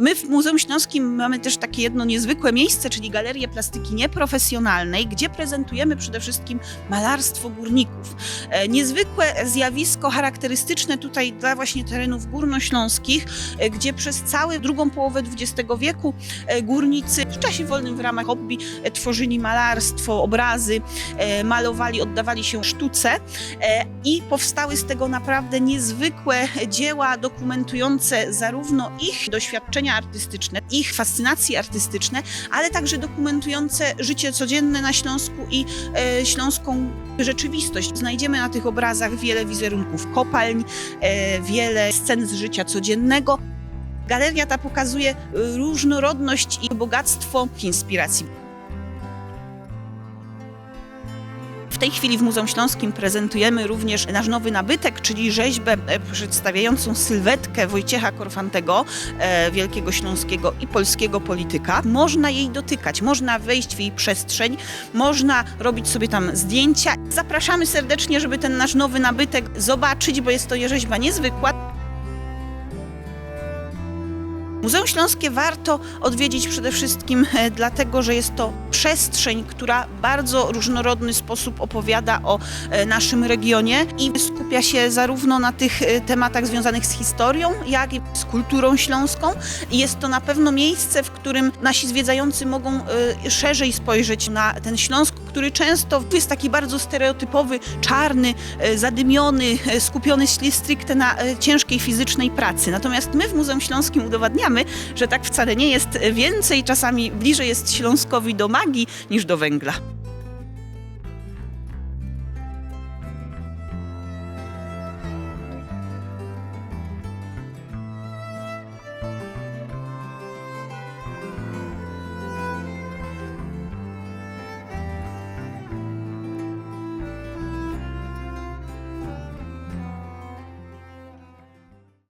My w Muzeum Śląskim mamy też takie jedno niezwykłe miejsce, czyli Galerię Plastyki Nieprofesjonalnej, gdzie prezentujemy przede wszystkim malarstwo górników. E, Niezwykłe zjawisko charakterystyczne tutaj dla właśnie terenów górnośląskich, e, gdzie przez całą drugą połowę XX wieku e, górnicy w czasie wolnym w ramach hobby tworzyli malarstwo, obrazy, malowali, oddawali się sztuce i powstały z tego naprawdę niezwykłe dzieła dokumentujące zarówno ich doświadczenia artystyczne, ich fascynacje artystyczne, ale także dokumentujące życie codzienne na Śląsku i e, śląską rzeczywistość. Znajdziemy na tych obrazach wiele wizerunków kopalń, e, wiele scen z życia codziennego. Galeria ta pokazuje różnorodność i bogactwo inspiracji. Tej chwili w Muzeum Śląskim prezentujemy również nasz nowy nabytek, czyli rzeźbę e, przedstawiającą sylwetkę Wojciecha Korfantego, e, wielkiego śląskiego i polskiego polityka. Można jej dotykać, można wejść w jej przestrzeń, można robić sobie tam zdjęcia. Zapraszamy serdecznie, żeby ten nasz nowy nabytek zobaczyć, bo jest to rzeźba niezwykła. Muzeum Śląskie warto odwiedzić przede wszystkim e, dlatego, że jest to przestrzeń, która w bardzo różnorodny sposób opowiada o e, naszym regionie i skupia się zarówno na tych e, tematach związanych z historią, jak i z kulturą śląską. Jest to na pewno miejsce, w którym nasi zwiedzający mogą szerzej spojrzeć na ten Śląsk, który często jest taki bardzo stereotypowy, czarny, e, zadymiony, e, skupiony stricte na e, ciężkiej fizycznej pracy. Natomiast my w Muzeum Śląskim udowadniamy, że tak wcale nie jest. Więcej czasami bliżej jest Śląskowi do magii niż do węgla.